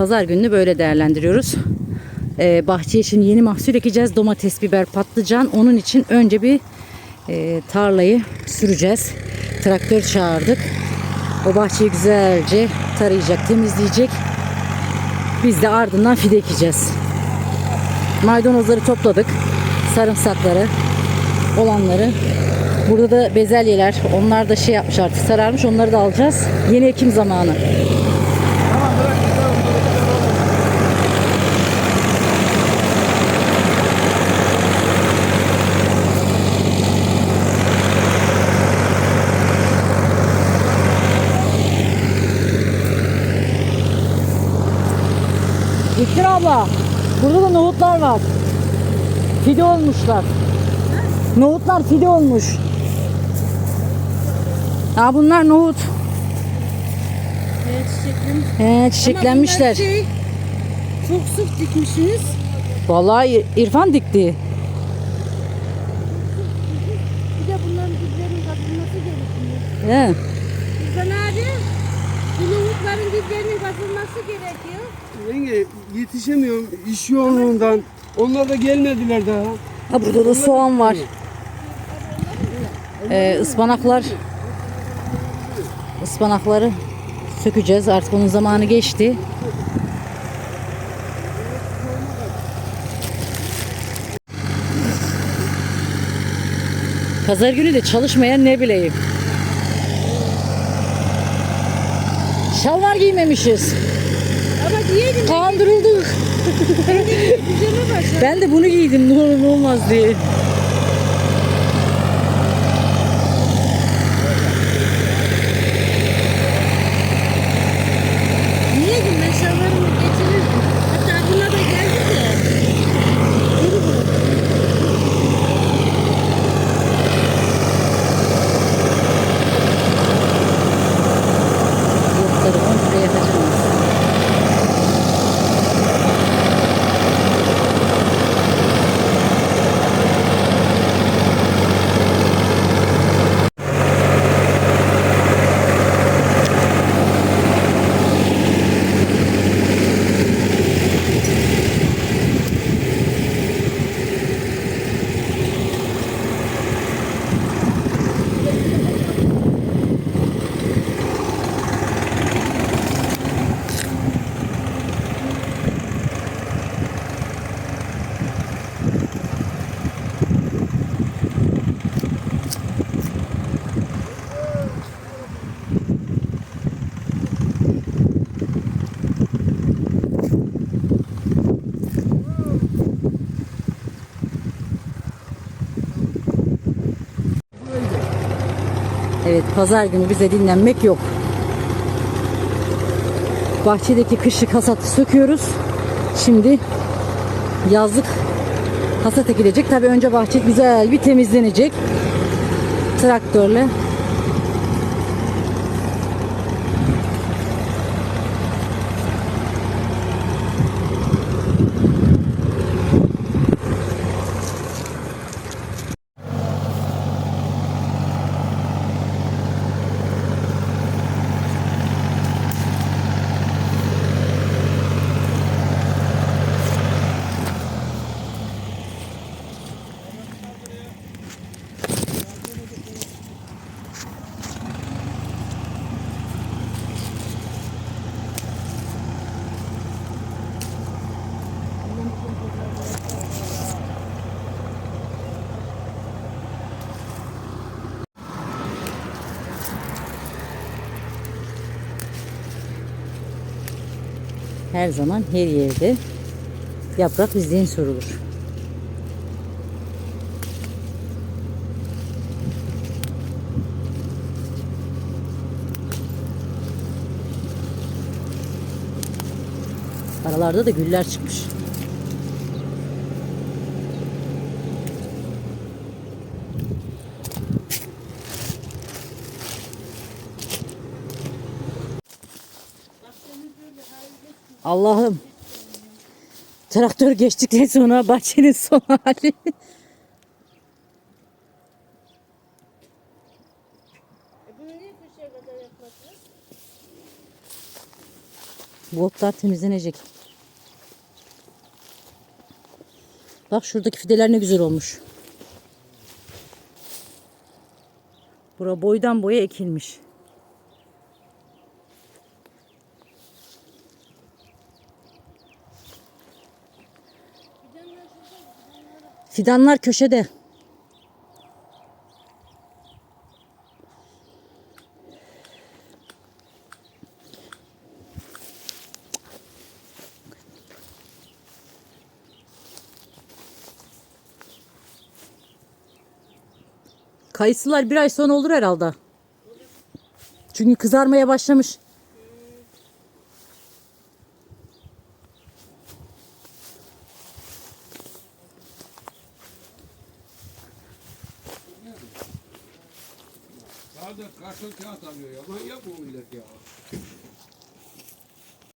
pazar gününü böyle değerlendiriyoruz. Ee, bahçeye şimdi yeni mahsul ekeceğiz. Domates, biber, patlıcan. Onun için önce bir e, tarlayı süreceğiz. Traktör çağırdık. O bahçeyi güzelce tarayacak, temizleyecek. Biz de ardından fide ekeceğiz. Maydanozları topladık. Sarımsakları olanları. Burada da bezelyeler. Onlar da şey yapmış artık sararmış. Onları da alacağız. Yeni ekim zamanı. Gittin abla. Burada da nohutlar var. Fide olmuşlar. Nohutlar fide olmuş. Ya bunlar nohut. Evet çiçeklim. He, çiçeklenmişler. Ama Şey, çok sık dikmişsiniz. Vallahi İrfan dikti. Bir de bunların diplerinin kazılması gerekiyor. He. Rıza abi, bu nohutların diplerinin kazılması gerekiyor. Yenge yetişemiyorum iş yoğunluğundan. Onlar da gelmediler daha. Ha burada da soğan var. Ee, ıspanaklar. Ispanakları sökeceğiz. Artık onun zamanı geçti. Pazar günü de çalışmayan ne bileyim. Şalvar giymemişiz. Kandırıldık. Ben de bunu giydim ne olur ne olmaz diye. Evet pazar günü bize dinlenmek yok. Bahçedeki kışlık hasatı söküyoruz. Şimdi yazlık hasat ekilecek. Tabi önce bahçe güzel bir temizlenecek. Traktörle. Her zaman her yerde yaprak bizden sorulur. Aralarda da güller çıkmış. Allah'ım. Traktör geçtikten sonra bahçenin son hali. Bu otlar temizlenecek. Bak şuradaki fideler ne güzel olmuş. Bura boydan boya ekilmiş. Fidanlar köşede. Kayısılar bir ay sonra olur herhalde. Çünkü kızarmaya başlamış. Sadece karton kağıt alıyor ya. Manyak bu millet ya.